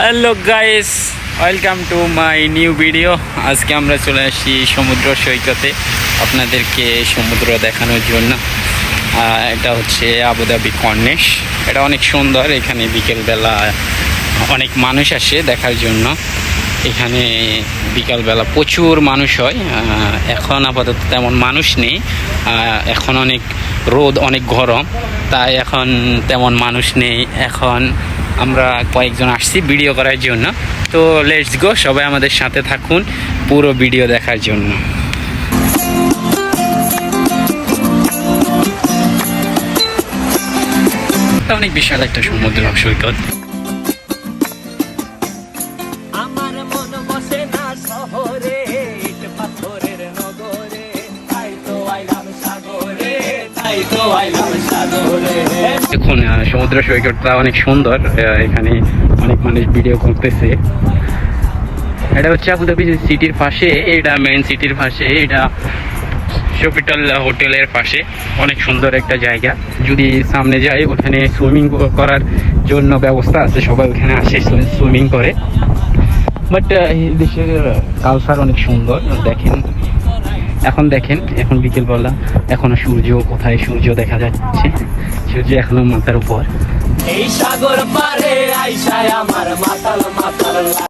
Hello guys welcome to my new video আজকে আমরা চলে আসি সমুদ্র সৈকতে আপনাদেরকে সমুদ্র দেখানোর জন্য। এটা হচ্ছে আবুধাবি কর্নেশ এটা অনেক সুন্দর। এখানে বিকেলবেলা অনেক মানুষ আসে দেখার জন্য। এখানে বিকালবেলা প্রচুর মানুষ হয়। এখন আপাতত তেমন মানুষ নেই। এখন অনেক রোদ, অনেক গরম। তাই এখন তেমন মানুষ নেই। এখন আমরা কয়েকজন আসছি ভিডিও করার জন্য। তো লেটস গো, সবাই আমাদের সাথে থাকুন পুরো ভিডিও দেখার জন্য। অনেক বিশাল একটা সমুদ্র সৈকত। দেখুন সমুদ্র সৈকতটা অনেক সুন্দর এখানে অনেক মানুষ ভিডিও করতেছে। এটা হচ্ছে আবুধাবি সিটির পাশে, এটা মেন সিটির পাশে, এটা সোপিটাল হোটেলের পাশে। অনেক সুন্দর একটা জায়গা। যদি সামনে যাই, ওখানে সুইমিং করার জন্য ব্যবস্থা আছে, সবাই ওখানে আসে সুইমিং করে। বাট দেশের কালচার অনেক সুন্দর, দেখেন। এখন দেখেন, এখন বিকেলবেলা, এখনও সূর্য, কোথায় সূর্য দেখা যাচ্ছে? সূর্য এখনও মাথার উপর। এই সাগর পারে আইসায় আমার মাতাল মাতাল